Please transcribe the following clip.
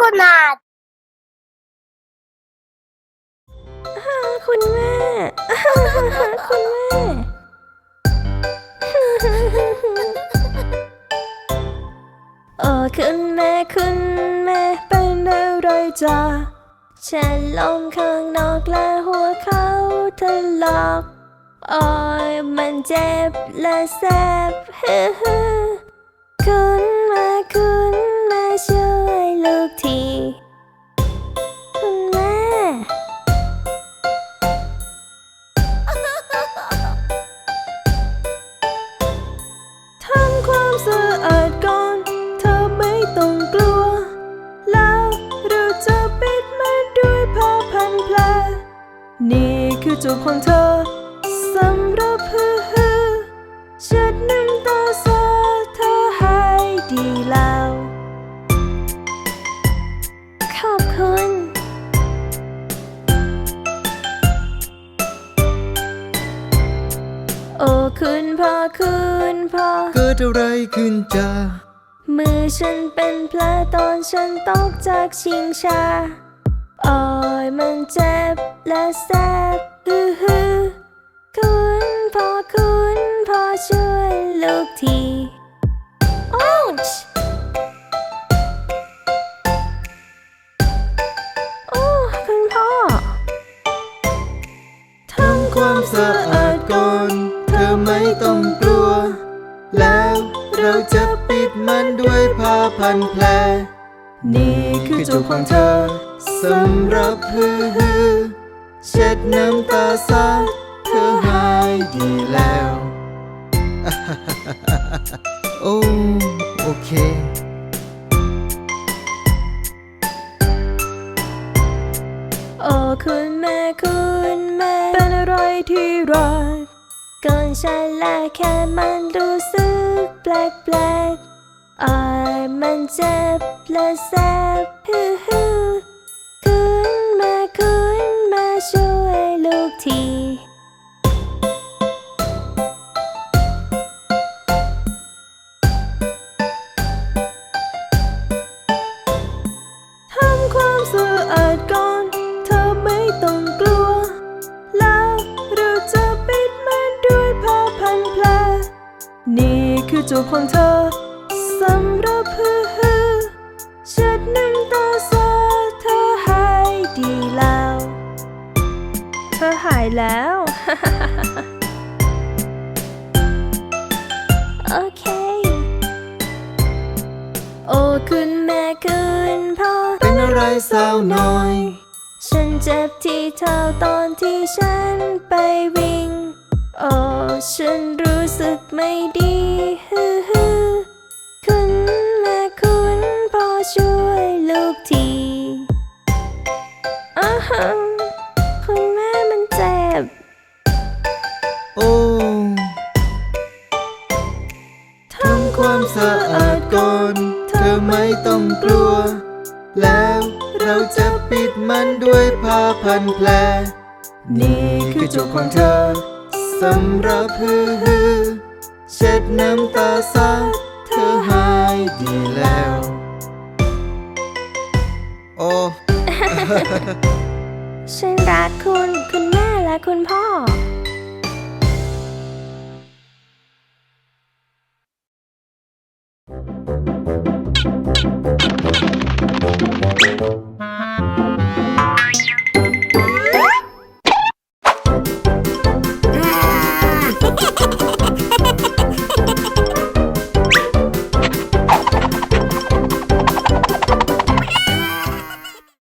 Coconut คุณแม่ คุณแม่ โอ้คุณแม่ คุณแม่เป็นอะไรจ้าฉันลงข้างนอกและหัวเขาทะลอกโอ้ยมันเจ็บและแสบ นี่คือจูบของเธอสำหรับฮือฮือเช็ดน้ำตาซาเธอหายดีแล้ว ขอบคุณโอ้คุณพ่อคุณพ่อเกิดอะไรขึ้นจ้ามือฉันเป็นแผลตอนฉันตกจากชิงชา อ้ยมันเจ็บและแสบฮือฮือคุณพ่อคุณพ่อช่วยลูกที Ouch โอ้คุณพ่อ ทำความสะอาดก่อน เธอไม่ต้องกลัว แล้วเราจะปิดมันด้วยผ้าพันแผลนี่คือจูบของเธอ สำหรับฮือฮือเช็ดน้ำตาซาเธอหายดีแล้ว โอ้โอเคโอ้คุณแม่คุณแม่ เป็นอะไรที่รักก่อนฉันและแค่มันรู้สึกแปลกแปลกๆอ้ายมันเจ็บและแสบฮือ ลูกทีทำความสะอาดก่อน เธอไม่ต้องกลัว แล้วเราจะปิดมันด้วยผ้าพันแผลนี่คือจูบของเธอายแล้ว โอเค โอ้คุณแม่คุณพ่อ เป็นอะไรสาวน้อย ฉันเจ็บที่เท้าตอนที่ฉันไปวิ่ง โอ้ฉันรู้สึกไม่ดีฮือฮือคุณแม่คุณพ่อช่วยลูกทีอ้าฮะ ดก่อน เธอไม่ต้องกลัว แล้วเราจะปิดมันด้วยผ้าพันแผล นี่คือจุกของเธอสำหรับฮือฮือเช็ดน้ำตาซาเธอหายดีแล้ว โอ้ ฉันรักคุณ คุณแม่และคุณพ่อ